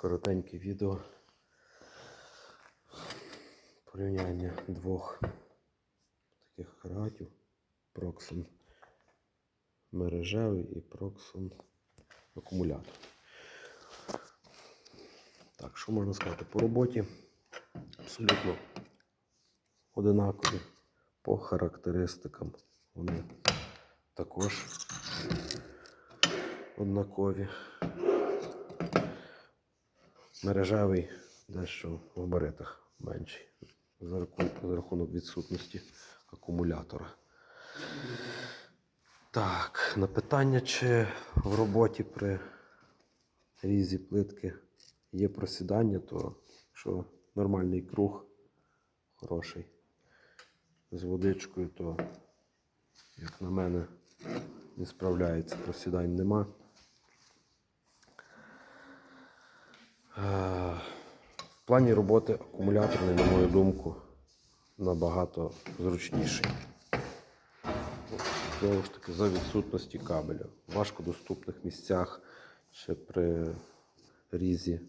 коротеньке відео. Порівняння двох таких агрегатів. Proxon мережевий і Proxon акумулятор. Так, що можна сказати? По роботі абсолютно одинакові по характеристикам. Вони також однакові. Мережевий дещо в габаритах менший за рахунок відсутності акумулятора. Так, на питання, чи в роботі при різі плитки є просідання, то якщо нормальний круг хороший з водичкою, то, як на мене, не справляється, просідань нема. В плані роботи акумуляторний, на мою думку, набагато зручніший. Знову ж таки, за відсутності кабеля. В важкодоступних місцях ще при різі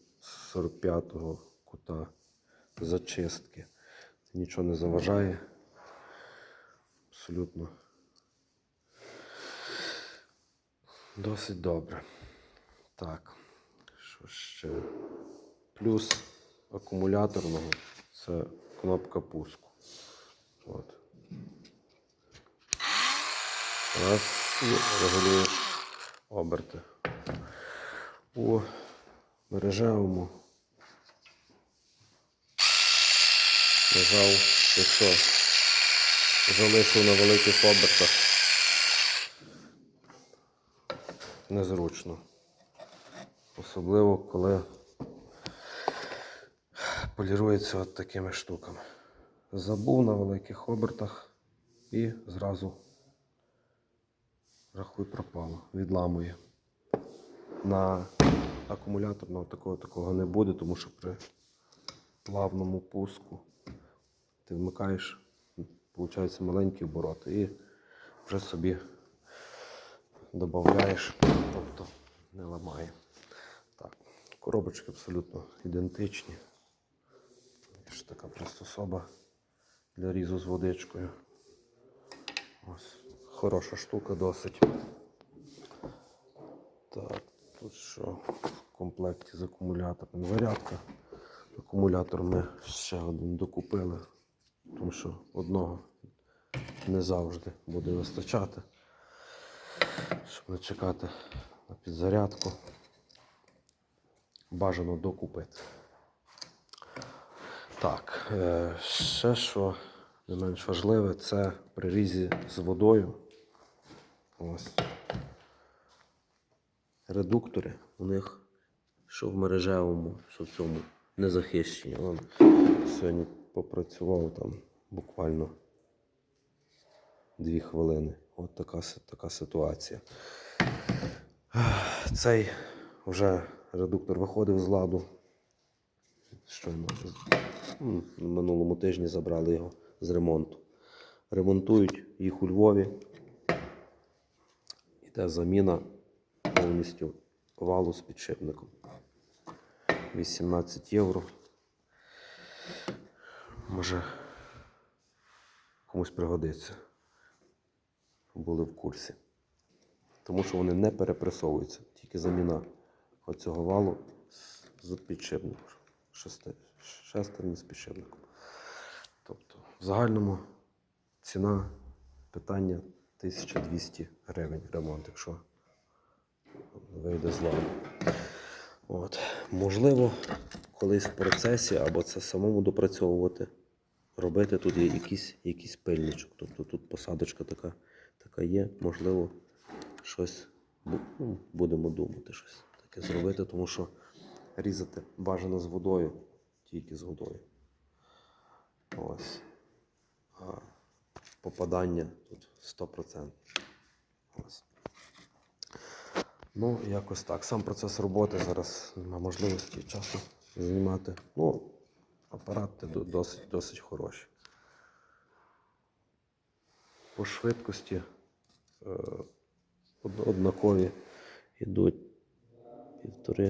45-го кута зачистки. Нічого не заважає. Абсолютно. Досить добре. Так. Ще? Плюс акумуляторного це кнопка пуску. От. Раз і регулюєш оберти. У мережевому нажав, якщо залишив на великих обертах. Незручно. Особливо, коли полірується от такими штуками. Забув на великих обертах і зразу рахуй пропало, відламує. На акумуляторного такого такого не буде, тому що при плавному пуску ти вмикаєш, виходить маленькі обороти і вже собі додаєш, тобто не ламає. Коробочки абсолютно ідентичні. Ж така приспособа для різу з водичкою. Ось, хороша штука досить. Так, тут що в комплекті з акумулятором зарядка. Акумулятор ми ще один докупили, тому що одного не завжди буде вистачати, щоб не чекати на підзарядку. Бажано докупити. Так, е, ще що не менш важливе, це при різі з водою. Ось. Редуктори у них що в мережевому, що в цьому не захищені. Сьогодні попрацював там буквально дві хвилини. От така, така ситуація. Цей вже редуктор виходив з ладу. Щойно на минулому тижні забрали його з ремонту. Ремонтують їх у Львові. Іде заміна повністю валу з підшипником. 18 євро. Може комусь пригодиться. Були в курсі. Тому що вони не перепресовуються, тільки заміна оцього валу з- підшипником. Шестерні з підшипником. Тобто, в загальному ціна питання 1200 гривень ремонт, якщо вийде з ладу. От. Можливо, колись в процесі або це самому допрацьовувати, робити тут є якийсь, якийсь пильничок. Тобто тут посадочка така, така є, можливо, щось ну, будемо думати, щось таке зробити, тому що різати бажано з водою, тільки з водою. Ось. А попадання тут 100%. Ось. Ну, якось так. Сам процес роботи зараз нема можливості часу знімати. Ну, апарати досить, досить хороші. По швидкості е, однакові йдуть півтори